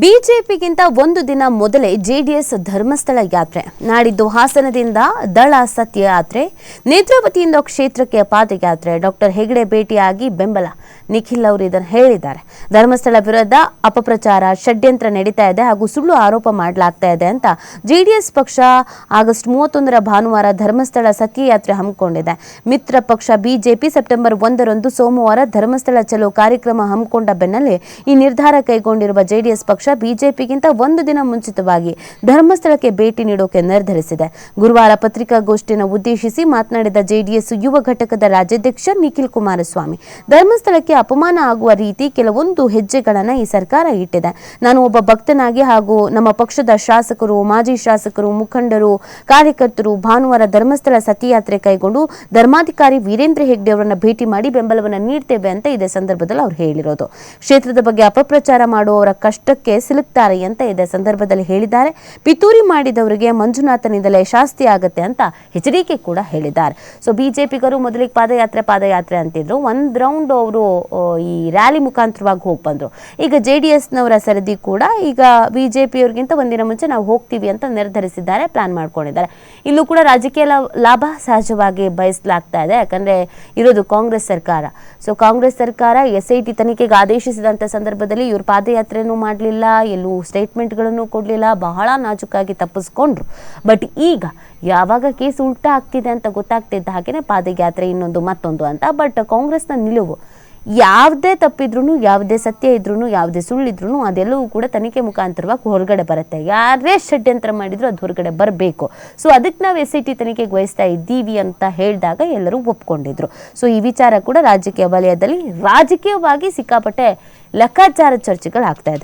ಬಿಜೆಪಿಗಿಂತ ಒಂದು ದಿನ ಮೊದಲೇ ಜೆಡಿಎಸ್ ಧರ್ಮಸ್ಥಳ ಯಾತ್ರೆ. ನಾಡಿದ್ದು ಹಾಸನದಿಂದ ದಳ ಸತ್ಯ ಯಾತ್ರೆ ನೇತ್ರಾವತಿಯಿಂದ ಕ್ಷೇತ್ರಕ್ಕೆ ಪಾದಯಾತ್ರೆ. ಡಾಕ್ಟರ್ ಹೆಗಡೆ ಭೇಟಿಯಾಗಿ ಬೆಂಬಲ. ನಿಖಿಲ್ ಅವರು ಇದನ್ನು ಹೇಳಿದ್ದಾರೆ. ಧರ್ಮಸ್ಥಳ ವಿರುದ್ಧ ಅಪಪ್ರಚಾರ, ಷಡ್ಯಂತ್ರ ನಡೀತಾ ಇದೆ ಹಾಗೂ ಸುಳ್ಳು ಆರೋಪ ಮಾಡಲಾಗ್ತಾ ಇದೆ ಅಂತ ಜೆಡಿಎಸ್ ಪಕ್ಷ ಆಗಸ್ಟ್ ಮೂವತ್ತೊಂದರ ಭಾನುವಾರ ಧರ್ಮಸ್ಥಳ ಸತ್ಯಯಾತ್ರೆ ಹಮ್ಮಿಕೊಂಡಿದೆ. ಮಿತ್ರ ಪಕ್ಷ ಬಿಜೆಪಿ ಸೆಪ್ಟೆಂಬರ್ ಒಂದರಂದು ಸೋಮವಾರ ಧರ್ಮಸ್ಥಳ ಚಲೋ ಕಾರ್ಯಕ್ರಮ ಹಮ್ಮಿಕೊಂಡ ಬೆನ್ನಲ್ಲೇ ಈ ನಿರ್ಧಾರ ಕೈಗೊಂಡಿರುವ ಜೆಡಿಎಸ್ ಪಕ್ಷ ಬಿಜೆಪಿಗಿಂತ ಒಂದು ದಿನ ಮುಂಚಿತವಾಗಿ ಧರ್ಮಸ್ಥಳಕ್ಕೆ ಭೇಟಿ ನೀಡೋಕೆ ನಿರ್ಧರಿಸಿದೆ. ಗುರುವಾರ ಪತ್ರಿಕಾಗೋಷ್ಠಿಯನ್ನು ಉದ್ದೇಶಿಸಿ ಮಾತನಾಡಿದ ಜೆಡಿಎಸ್ ಯುವ ಘಟಕದ ರಾಜ್ಯಾಧ್ಯಕ್ಷ ನಿಖಿಲ್ ಕುಮಾರಸ್ವಾಮಿ, ಧರ್ಮಸ್ಥಳಕ್ಕೆ ಅಪಮಾನ ಆಗುವ ರೀತಿ ಕೆಲವೊಂದು ಹೆಜ್ಜೆಗಳನ್ನು ಈ ಸರ್ಕಾರ ಇಟ್ಟಿದೆ. ನಾನು ಒಬ್ಬ ಭಕ್ತನಾಗಿ ಹಾಗೂ ನಮ್ಮ ಪಕ್ಷದ ಶಾಸಕರು, ಮಾಜಿ ಶಾಸಕರು, ಮುಖಂಡರು, ಕಾರ್ಯಕರ್ತರು ಭಾನುವಾರ ಧರ್ಮಸ್ಥಳ ಸತಿಯಾತ್ರೆ ಕೈಗೊಂಡು ಧರ್ಮಾಧಿಕಾರಿ ವೀರೇಂದ್ರ ಹೆಗ್ಡೆ ಅವರನ್ನು ಭೇಟಿ ಮಾಡಿ ಬೆಂಬಲವನ್ನು ನೀಡ್ತೇವೆ ಅಂತ ಇದೇ ಸಂದರ್ಭದಲ್ಲಿ ಅವರು ಹೇಳಿರೋದು. ಕ್ಷೇತ್ರದ ಬಗ್ಗೆ ಅಪಪ್ರಚಾರ ಮಾಡುವವರ ಕಷ್ಟಕ್ಕೆ ಸಿಲುಕ್ತಾರೆ ಅಂತ ಇದೇ ಸಂದರ್ಭದಲ್ಲಿ ಹೇಳಿದ್ದಾರೆ. ಪಿತೂರಿ ಮಾಡಿದವರಿಗೆ ಮಂಜುನಾಥನಿಂದಲೇ ಶಾಸ್ತಿ ಆಗುತ್ತೆ ಅಂತ ಎಚ್ಚರಿಕೆ ಕೂಡ ಹೇಳಿದ್ದಾರೆ. ಸೊ ಬಿಜೆಪಿಗರು ಮೊದಲಿಗೆ ಪಾದಯಾತ್ರೆ ಪಾದಯಾತ್ರೆ ಅಂತಿದ್ರು. ಒಂದು ರೌಂಡ್ ಅವರು ಈ ರ್ಯಾಲಿ ಮುಖಾಂತರವಾಗಿ ಹೋಗಿ ಬಂದರು. ಈಗ ಜೆ ಡಿ ಎಸ್ನವರ ಸರದಿ ಕೂಡ ಈಗ ಬಿಜೆಪಿಯವ್ರಿಗಿಂತ ಒಂದಿನ ಮುಂಚೆ ನಾವು ಹೋಗ್ತೀವಿ ಅಂತ ನಿರ್ಧರಿಸಿದ್ದಾರೆ ಪ್ಲಾನ್ ಮಾಡ್ಕೊಂಡಿದ್ದಾರೆ. ಇಲ್ಲೂ ಕೂಡ ರಾಜಕೀಯ ಲಾಭ ಸಹಜವಾಗಿ ಬಯಸಲಾಗ್ತಾ ಇದೆ, ಯಾಕಂದ್ರೆ ಇರೋದು ಕಾಂಗ್ರೆಸ್ ಸರ್ಕಾರ. ಸೊ ಕಾಂಗ್ರೆಸ್ ಸರ್ಕಾರ ಎಸ್ ಐ ಟಿ ತನಿಖೆಗೆ ಆದೇಶಿಸಿದಂಥ ಸಂದರ್ಭದಲ್ಲಿ ಇವರು ಪಾದಯಾತ್ರೆನೂ ಮಾಡಲಿಲ್ಲ. ಎಲ್ಲೂ ಸ್ಟೇಟ್ಮೆಂಟ್ಗಳನ್ನು ಕೊಡಲಿಲ್ಲ, ಬಹಳ ನಾಜುಕಾಗಿ ತಪ್ಪಿಸ್ಕೊಂಡ್ರು. ಬಟ್ ಈಗ ಯಾವಾಗ ಕೇಸ್ ಉಲ್ಟಾ ಆಗ್ತಿದೆ ಅಂತ ಗೊತ್ತಾಗ್ತಿದ್ದ ಹಾಗೆಯೇ ಪಾದಯಾತ್ರೆ ಇನ್ನೊಂದು, ಮತ್ತೊಂದು ಅಂತ. ಬಟ್ ಕಾಂಗ್ರೆಸ್ನ ನಿಲುವು ಯಾವುದೇ ತಪ್ಪಿದ್ರೂ ಯಾವುದೇ ಸತ್ಯ ಇದ್ರೂ ಯಾವುದೇ ಸುಳ್ಳಿದ್ರೂ ಅದೆಲ್ಲವೂ ಕೂಡ ತನಿಖೆ ಮುಖಾಂತರವಾಗಿ ಹೊರಗಡೆ ಬರುತ್ತೆ. ಯಾರೇ ಷಡ್ಯಂತ್ರ ಮಾಡಿದ್ರು ಅದು ಹೊರಗಡೆ ಬರಬೇಕು. ಸೊ ಅದಕ್ಕೆ ನಾವು ಎಸ್ ಐ ಟಿ ತನಿಖೆಗೆ ವಹಿಸ್ತಾ ಇದ್ದೀವಿ ಅಂತ ಹೇಳಿದಾಗ ಎಲ್ಲರೂ ಒಪ್ಕೊಂಡಿದ್ರು. ಸೊ ಈ ವಿಚಾರ ಕೂಡ ರಾಜಕೀಯ ವಲಯದಲ್ಲಿ ರಾಜಕೀಯವಾಗಿ ಸಿಕ್ಕಾಪಟ್ಟೆ ಲೆಕ್ಕಾಚಾರ ಚರ್ಚೆಗಳಾಗ್ತಾ ಇದೆ.